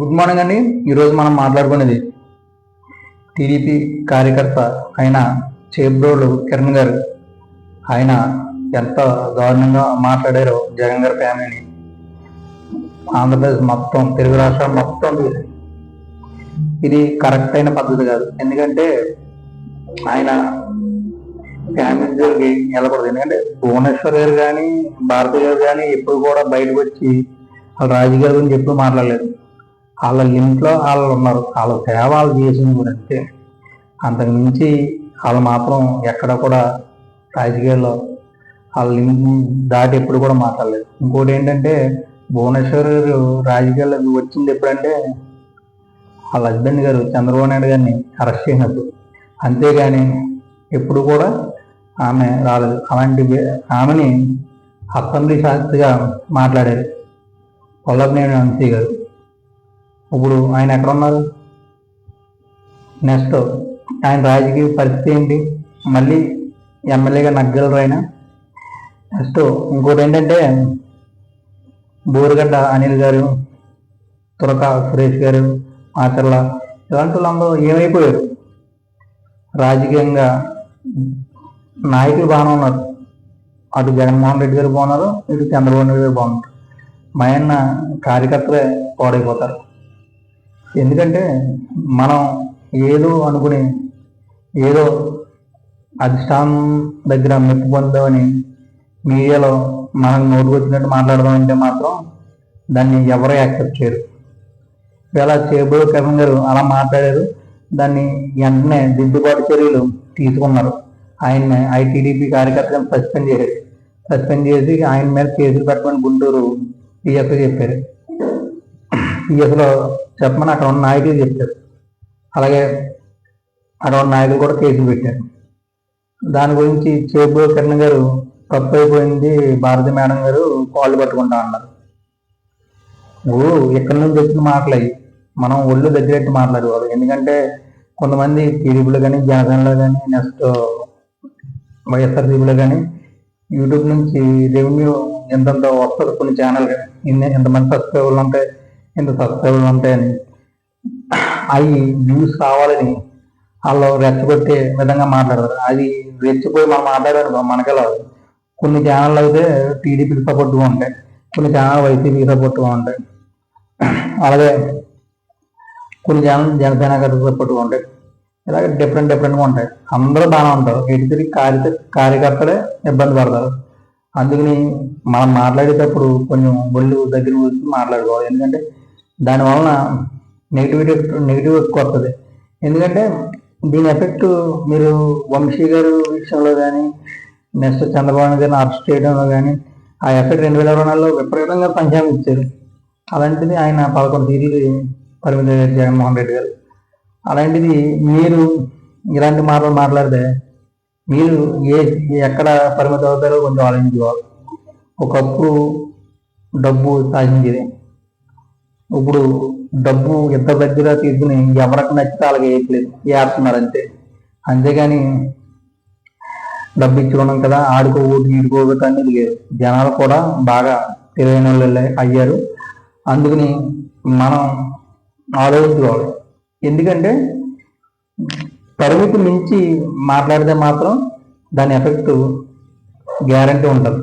Good morning అండి. ఈరోజు మనం మాట్లాడుకునేది టీడీపీ కార్యకర్త అయిన చేబ్రోలు కిరణ్ గారు. ఆయన ఎంత దారుణంగా మాట్లాడారో జగన్ గారి ఫ్యామిలీని. ఆంధ్రప్రదేశ్ మొత్తం తెలుగు రాష్ట్రం మొత్తం ఇది కరెక్ట్ అయిన పద్ధతి కాదు. ఎందుకంటే ఆయన ఫ్యామిలీ జోలికి వెళ్ళకూడదు. ఎందుకంటే భువనేశ్వర్ గారు కానీ భారతి గారు కానీ ఎప్పుడు కూడా బయటకు వచ్చి వాళ్ళ రాజకీయాల గురించి ఎప్పుడు మాట్లాడలేదు. వాళ్ళ ఇంట్లో వాళ్ళు ఉన్నారు. వాళ్ళ సేవ వాళ్ళు చేసింది కూడా అంతే. అంతకు మించి వాళ్ళు మాత్రం ఎక్కడ కూడా రాజకీయాల్లో వాళ్ళ లింక్ దాటి ఎప్పుడు కూడా మాట్లాడలేదు. ఇంకోటి ఏంటంటే భువనేశ్వర్ గారు రాజకీయాల్లోకి వచ్చింది ఎప్పుడంటే వాళ్ళ హస్బెండ్ గారు చంద్రబాబు నాయుడు గారిని అరెస్ట్ చేసినప్పుడు. అంతేగాని ఎప్పుడు కూడా ఆమె రాలేదు. అలాంటి ఆమెని అసెంబ్లీ శాస్త్రిగా మాట్లాడారు. వల్లభనేని వంశీ గారు. ఇప్పుడు ఆయన ఎక్కడ ఉన్నారు నెక్స్ట్ ఆయన రాజకీయ పరిస్థితి ఏంటి? మళ్ళీ ఎమ్మెల్యేగా నగ్గలరు ఆయన. నెక్స్ట్ ఇంకోటి ఏంటంటే బోరుగడ్డ అనిల్ గారు తురక సురేష్ గారు ఆచర్ల ఇలాంటి వాళ్ళందరూ ఏమైపోయారు? రాజకీయంగా నాయకులు బాగానే ఉన్నారు. అటు జగన్మోహన్ రెడ్డి గారు బాగున్నారు ఇటు చంద్రబాబు నాయుడు గారు బాగున్నారు. మా ఆయన కార్యకర్తలే పాడైపోతారు. ఎందుకంటే మనం ఏదో అనుకుని ఏదో అధిష్టానం దగ్గర మెప్పు పొందామని మీడియాలో మనం నోటుకు వచ్చినట్టు మాట్లాడదామంటే మాత్రం దాన్ని ఎవరూ యాక్సెప్ట్ చేయరు. ఇలా చేబోడు కిరణ్ గారు అలా మాట్లాడారు దాన్ని వెంటనే దిద్దుబాటు చర్యలు తీసుకున్నారు. ఆయన్ని ఐటీడీపీ కార్యకర్తలను సస్పెండ్ చేశారు. సస్పెండ్ చేసి ఆయన మీద కేసులు పెట్టమని గుంటూరు పిఎస్ చెప్పారు. ఈఎస్లో చెప్పమని అక్కడ ఉన్న నాయకులు చెప్పారు. అలాగే అక్కడ ఉన్న నాయకులు కూడా కేసులు పెట్టారు. దాని గురించి చేబో కిరణ్ గారు తప్పు అయిపోయింది భారతి మేడం గారు కాళ్ళు పట్టుకుంటా అన్నారు. నువ్వు ఎక్కడి నుంచి వచ్చిన మాటలయ్యి మనం ఒళ్ళు దగ్గరెట్టి మాట్లాడేవాళ్ళు ఎందుకంటే కొంతమంది టీడీపీలో కానీ జనసేనలో కానీ నెక్స్ట్ వైఎస్ఆర్సీపీలో కానీ యూట్యూబ్ నుంచి రెవెన్యూ ఎంతంత వస్తుంది కొన్ని ఛానల్ ఇన్ని ఎంతమంది సబ్స్క్రైబర్లు ఉంటాయి ఇంత సబ్స్క్రైబర్లు ఉంటాయని అవి వ్యూస్ కావాలని వాళ్ళు రెచ్చగొట్టే విధంగా మాట్లాడతారు. అది రెచ్చిపోయి మనం మాట్లాడారు మనకెలా కొన్ని ఛానళ్ళు అయితే టీడీపీకి సపోర్ట్గా ఉంటాయి. కొన్ని ఛానల్ వైసీపీకి సపోర్ట్గా ఉంటాయి. అలాగే కొన్ని ఛానల్ జనసేన గారికి సపోర్ట్గా ఉంటాయి. ఇలాగే డిఫరెంట్ డిఫరెంట్గా ఉంటాయి. అందరూ బాగానే ఉంటారు. ఎటు కార్య కార్యకర్తలే ఇబ్బంది పడతారు. అందుకని మనం మాట్లాడేటప్పుడు కొంచెం ఒళ్ళు దగ్గర వచ్చి మాట్లాడుకోవాలి. ఎందుకంటే దానివలన నెగిటివిటీ నెగిటివ్ ఎక్కువ వస్తుంది. ఎందుకంటే దీని ఎఫెక్ట్ మీరు వంశీ గారు విషయంలో కానీ నెక్స్ట్ చంద్రబాబు నాయుడు గారిని అరెస్ట్ చేయడంలో కానీ ఆ ఎఫెక్ట్ రెండు వేల ఇరవై నాలుగులో విపరీతంగా సంక్షేమం ఇచ్చారు. అలాంటిది ఆయన పదకొండు సీట్లు పరిమితి జగన్మోహన్ రెడ్డి గారు. అలాంటిది మీరు ఇలాంటి మాటలు మాట్లాడితే మీరు ఏ ఎక్కడ పరిమితి అవుతారో కొంచెం ఆలోచించుకోవాలి. ఒకప్పుడు డబ్బు సాధించేది ఇప్పుడు డబ్బు ఎంత దగ్గర తీసుకుని ఎవరికి నచ్చితే అలాగే వేయట్లేదు వేస్తున్నారు అంతే అంతేగాని డబ్బు ఇచ్చుకున్నాం కదా ఆడుకో ఓటు ఈడుకోవద్దు అనేది లేదు జనాలు కూడా బాగా తెలివైన వాళ్ళు అయ్యారు. అందుకని మనం ఆలోచించుకోవాలి. ఎందుకంటే పరిమితి మించి మాట్లాడితే మాత్రం దాని ఎఫెక్ట్ గ్యారంటీ ఉంటుంది.